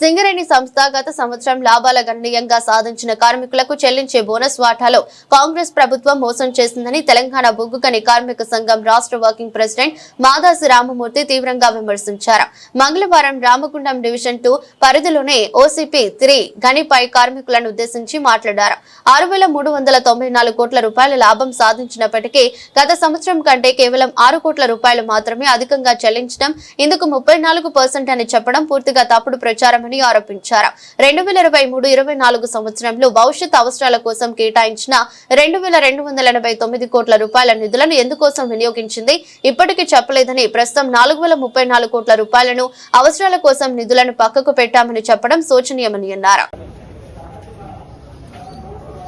సింగరేణి సంస్థ గత సంవత్సరం లాభాల గణనీయంగా సాధించిన కార్మికులకు చెల్లించే బోనస్ వాటాలో కాంగ్రెస్ ప్రభుత్వం మోసం చేసిందని తెలంగాణ బొగ్గుగని కార్మిక సంఘం రాష్ట్ర వర్కింగ్ ప్రెసిడెంట్ మాదాసి రామమూర్తి తీవ్రంగా విమర్శించారు. మంగళవారం రామగుండం డివిజన్ టూ పరిధిలోనే ఓసీపీ త్రీ గనిపై కార్మికులను ఉద్దేశించి మాట్లాడారు. ఆరు వేల మూడు వందల తొంభై నాలుగు కోట్ల రూపాయల లాభం సాధించినప్పటికీ గత సంవత్సరం కంటే కేవలం ఆరు కోట్ల రూపాయలు మాత్రమే అధికంగా చెల్లించడం ఇందుకు ముప్పై నాలుగు పర్సెంట్ అని చెప్పడం పూర్తిగా తప్పుడు ప్రచారం చేశామని ఆరోపించారు. రెండు వేల ఇరవై మూడు ఇరవై నాలుగు సంవత్సరంలో భవిష్యత్ అవసరాల కోసం కేటాయించిన రెండు వేల రెండు వందల ఎనభై తొమ్మిది కోట్ల రూపాయల నిధులను ఎందుకోసం వినియోగించింది? ఇప్పటికీ చెప్పలేదని ప్రస్తుతం నాలుగు వేల ముప్పై నాలుగు కోట్ల రూపాయలను అవసరాల కోసం నిధులను పక్కకు పెట్టామని చెప్పడం శోచనీయమని అన్నారు.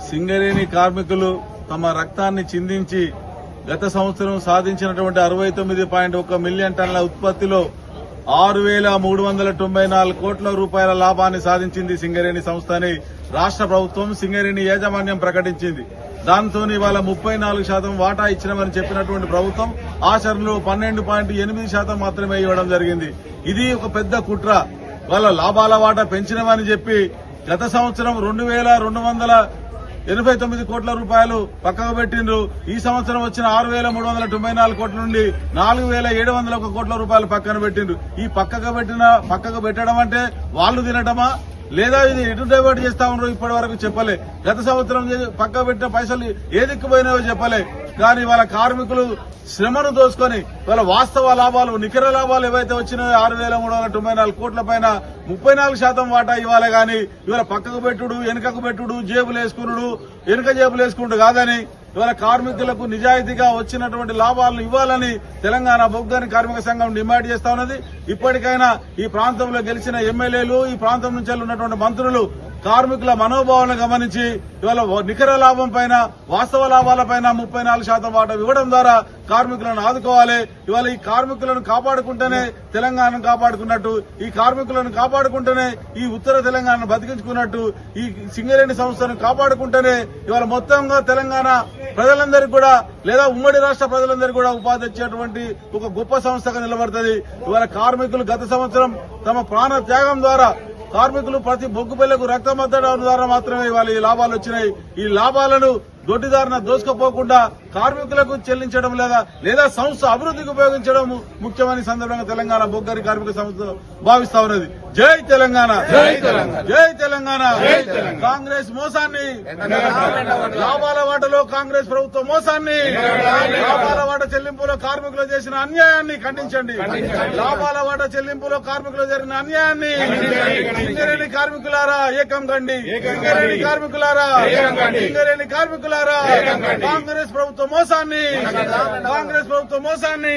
సింగరేణి కార్మికులు తమ రక్తాన్ని చిందించి గత సంవత్సరం సాధించినటువంటి అరవై తొమ్మిది పాయింట్ ఒక మిలియన్ టన్నుల ఉత్పత్తిలో ఆరు వేల మూడు వందల తొంభై నాలుగు కోట్ల రూపాయల లాభాన్ని సాధించింది సింగరేణి సంస్థ అని రాష్ట్ర ప్రభుత్వం సింగరేణి యాజమాన్యం ప్రకటించింది. దాంతో ఇవాళ ముప్పై నాలుగు శాతం వాటా ఇచ్చినామని చెప్పినటువంటి ప్రభుత్వం ఆచరణలో పన్నెండు పాయింట్ ఎనిమిది శాతం మాత్రమే ఇవ్వడం జరిగింది. ఇది ఒక పెద్ద కుట్ర. వాళ్ళ లాభాల వాటా పెంచినమని చెప్పి గత సంవత్సరం రెండు వేల రెండు వందల ఎనభై తొమ్మిది కోట్ల రూపాయలు పక్కకు పెట్టిండ్రు. ఈ సంవత్సరం వచ్చిన ఆరు వేల మూడు వందల తొంభై నాలుగు కోట్ల నుండి నాలుగు వేల ఏడు వందల ఒక కోట్ల రూపాయలు పక్కన పెట్టిండ్రు. ఈ పక్కకు పెట్టిన పక్కకు పెట్టడం అంటే వాళ్ళు తినటమా? లేదా ఇది ఎటు డైవర్ట్ చేస్తా ఉన్నారు ఇప్పటి వరకు చెప్పలే. గత సంవత్సరం పక్క పెట్టిన పైసలు ఏదిక్కుపోయినాయో చెప్పలే. కానీ వాళ్ళ కార్మికులు శ్రమను దోసుకొని వాళ్ళ వాస్తవ లాభాలు నికర లాభాలు ఏవైతే వచ్చినాయో ఆరు వేల మూడు వందల తొంభై నాలుగు కోట్ల పైన ముప్పై నాలుగు శాతం వాటా ఇవ్వాలి కానీ ఇవాళ పక్కకు పెట్టుడు వెనుకకు పెట్టుడు జేబులు వేసుకునుడు వెనుక జేబులు వేసుకుంటూ కాదని ఇవాళ కార్మికులకు నిజాయితీగా వచ్చినటువంటి లాభాలను ఇవ్వాలని తెలంగాణ బొగ్గని కార్మిక సంఘం డిమాండ్ చేస్తా ఉన్నది. ఇప్పటికైనా ఈ ప్రాంతంలో గెలిచిన ఎమ్మెల్యేలు ఈ ప్రాంతం నుంచి ఉన్నటువంటి మంత్రులు కార్మికుల మనోభావాలను గమనించి ఇవాళ నికర లాభం పైన వాస్తవ లాభాల పైన ముప్పై నాలుగు శాతం వాటా ఇవ్వడం ద్వారా కార్మికులను ఆదుకోవాలి. ఇవాళ ఈ కార్మికులను కాపాడుకుంటేనే తెలంగాణను కాపాడుకున్నట్టు ఈ కార్మికులను కాపాడుకుంటేనే ఈ ఉత్తర తెలంగాణను బతికించుకున్నట్టు ఈ సింగరేణి సంస్థను కాపాడుకుంటేనే ఇవాళ మొత్తంగా తెలంగాణ ప్రజలందరికీ కూడా లేదా ఉమ్మడి రాష్ట్ర ప్రజలందరికీ కూడా ఉపాధి ఇచ్చేటువంటి ఒక గొప్ప సంస్థగా నిలబడుతుంది. ఇవాళ కార్మికులు గత సంవత్సరం తమ ప్రాణ త్యాగం ద్వారా కార్మికులు ప్రతి బొగ్గు పిల్లకు రక్తమద్దడం ద్వారా మాత్రమే ఇవాళ ఈ లాభాలు వచ్చినాయి. ఈ లాభాలను దొడ్డిదారిన దోసుకుపోకుండా కార్మికులకు చెల్లించడం లేదా లేదా సంస్థ అభివృద్ధికి ఉపయోగించడం ముఖ్యమని సందర్భంగా తెలంగాణ బొగ్గరి కార్మిక సంస్థ భావిస్తా ఉన్నది. జై తెలంగాణ! జై తెలంగాణ! కాంగ్రెస్ మోసాన్ని! లాభాల వాటలో కాంగ్రెస్ ప్రభుత్వ మోసాన్ని! లాభాల వాట చెల్లింపులో కార్మికులు చేసిన అన్యాయాన్ని ఖండించండి. లాభాల వాట చెల్లింపులో కార్మికులు జరిగిన అన్యాయాన్ని సింగరేణి కార్మికులారా ఏకం కండి. సింగరేణి కార్మికులారా సింగరేణి కార్మికులారా కాంగ్రెస్ ప్రభుత్వ మోసాన్ని. కాంగ్రెస్ ప్రభుత్వ మోసాన్ని.